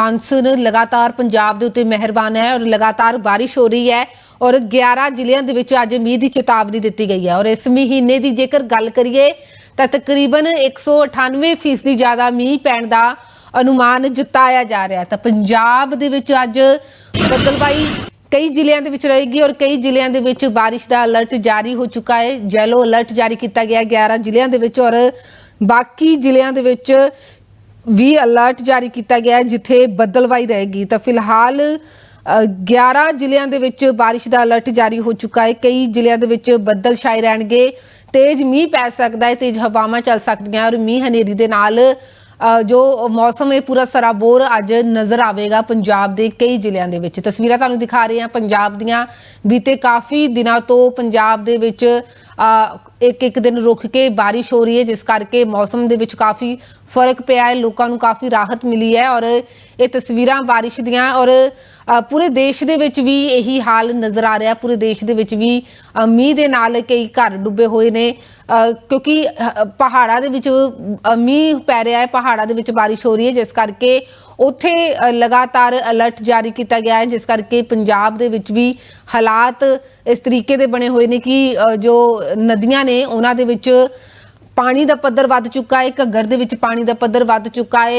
Monsoon ਲਗਾਤਾਰ ਪੰਜਾਬ ਦੇ ਉੱਤੇ ਮਿਹਰਬਾਨ ਹੈ ਔਰ ਲਗਾਤਾਰ ਬਾਰਿਸ਼ ਹੋ ਰਹੀ ਹੈ ਔਰ 11 ਜ਼ਿਲ੍ਹਿਆਂ ਦੇ ਵਿੱਚ ਅੱਜ ਮੀਂਹ ਦੀ ਚੇਤਾਵਨੀ ਦਿੱਤੀ ਗਈ ਹੈ ਔਰ ਇਸ ਮਹੀਨੇ ਦੀ ਜੇਕਰ ਗੱਲ ਕਰੀਏ ਤਾਂ ਤਕਰੀਬਨ 198% ਫੀਸਦੀ ਜ਼ਿਆਦਾ ਮੀਂਹ ਪੈਣ ਦਾ ਅਨੁਮਾਨ ਜਤਾਇਆ ਜਾ ਰਿਹਾ ਤਾਂ ਪੰਜਾਬ ਦੇ ਵਿੱਚ ਅੱਜ ਬੱਦਲਬਾਈ ਕਈ ਜ਼ਿਲ੍ਹਿਆਂ ਦੇ ਵਿੱਚ ਰਹੇਗੀ ਔਰ ਕਈ ਜ਼ਿਲ੍ਹਿਆਂ ਦੇ ਵਿੱਚ ਬਾਰਿਸ਼ ਦਾ ਅਲਰਟ ਜਾਰੀ ਹੋ ਚੁੱਕਾ ਹੈ। ਜੈਲੋ ਅਲਰਟ ਜਾਰੀ ਕੀਤਾ ਗਿਆ 11 ਜ਼ਿਲ੍ਹਿਆਂ ਦੇ ਵਿੱਚ ਔਰ ਬਾਕੀ ਜ਼ਿਲ੍ਹਿਆਂ ਦੇ ਵਿੱਚ ਵੀ ਅਲਰਟ ਜਾਰੀ ਕੀਤਾ ਗਿਆ ਹੈ ਜਿੱਥੇ ਬੱਦਲਵਾਈ ਰਹੇਗੀ। ਤਾਂ ਫਿਲਹਾਲ ਅ, 11 ਜ਼ਿਲ੍ਹਿਆਂ ਦੇ ਵਿੱਚ ਬਾਰਿਸ਼ ਦਾ ਅਲਰਟ ਜਾਰੀ ਹੋ ਚੁੱਕਾ ਹੈ। ਕਈ ਜ਼ਿਲ੍ਹਿਆਂ ਦੇ ਵਿੱਚ ਬੱਦਲ ਛਾਏ ਰਹਿਣਗੇ। ਤੇਜ਼ ਮੀਂਹ ਪੈ ਸਕਦਾ ਹੈ ਤੇਜ਼ ਹਵਾਵਾਂ ਚੱਲ ਸਕਦੀਆਂ ਔਰ ਮੀਂਹ ਹਨੇਰੀ ਦੇ ਨਾਲ ਜੋ ਮੌਸਮ ਹੈ ਪੂਰਾ ਸਰਾਬੋਰ ਅੱਜ ਨਜ਼ਰ ਆਵੇਗਾ ਪੰਜਾਬ ਦੇ ਕਈ ਜ਼ਿਲ੍ਹਿਆਂ ਦੇ ਵਿੱਚ। ਤਸਵੀਰਾਂ ਤੁਹਾਨੂੰ ਦਿਖਾ ਰਹੇ ਹਾਂ। ਪੰਜਾਬ ਦੀਆਂ ਬੀਤੇ ਕਾਫੀ ਦਿਨਾਂ ਤੋਂ ਪੰਜਾਬ ਦੇ ਵਿੱਚ ਇੱਕ ਇੱਕ ਦਿਨ ਰੁਕ ਕੇ ਬਾਰਿਸ਼ ਹੋ ਰਹੀ ਹੈ, ਜਿਸ ਕਰਕੇ ਮੌਸਮ ਦੇ ਵਿੱਚ ਕਾਫੀ ਫ਼ਰਕ ਪਿਆ ਹੈ, ਲੋਕਾਂ ਨੂੰ ਕਾਫੀ ਰਾਹਤ ਮਿਲੀ ਹੈ ਔਰ ਇਹ ਤਸਵੀਰਾਂ ਬਾਰਿਸ਼ ਦੀਆਂ ਔਰ ਪੂਰੇ ਦੇਸ਼ ਦੇ ਵਿੱਚ ਵੀ ਇਹੀ ਹਾਲ ਨਜ਼ਰ ਆ ਰਿਹਾ। ਪੂਰੇ ਦੇਸ਼ ਦੇ ਵਿੱਚ ਵੀ ਮੀਂਹ ਦੇ ਨਾਲ ਕਈ ਘਰ ਡੁੱਬੇ ਹੋਏ ਨੇ। ਕਿਉਂਕਿ ਪਹਾੜਾਂ ਦੇ ਵਿੱਚ ਮੀਂਹ ਪੈ ਰਿਹਾ ਹੈ। ਪਹਾੜਾਂ ਦੇ ਵਿੱਚ ਬਾਰਿਸ਼ ਹੋ ਰਹੀ ਹੈ। ਜਿਸ ਕਰਕੇ ਉੱਥੇ ਲਗਾਤਾਰ ਅਲਰਟ ਜਾਰੀ ਕੀਤਾ ਗਿਆ ਹੈ। ਜਿਸ ਕਰਕੇ ਪੰਜਾਬ ਦੇ ਵਿੱਚ ਵੀ ਹਾਲਾਤ ਇਸ ਤਰੀਕੇ ਦੇ ਬਣੇ ਹੋਏ ਨੇ ਕਿ ਜੋ ਨਦੀਆਂ ਨੇ, ਉਹਨਾਂ ਦੇ ਵਿੱਚ ਪਾਣੀ ਦਾ ਪੱਧਰ ਵੱਧ ਚੁੱਕਾ ਹੈ। ਘੱਗਰ ਦੇ ਵਿੱਚ ਪਾਣੀ ਦਾ ਪੱਧਰ ਵੱਧ ਚੁੱਕਾ ਹੈ।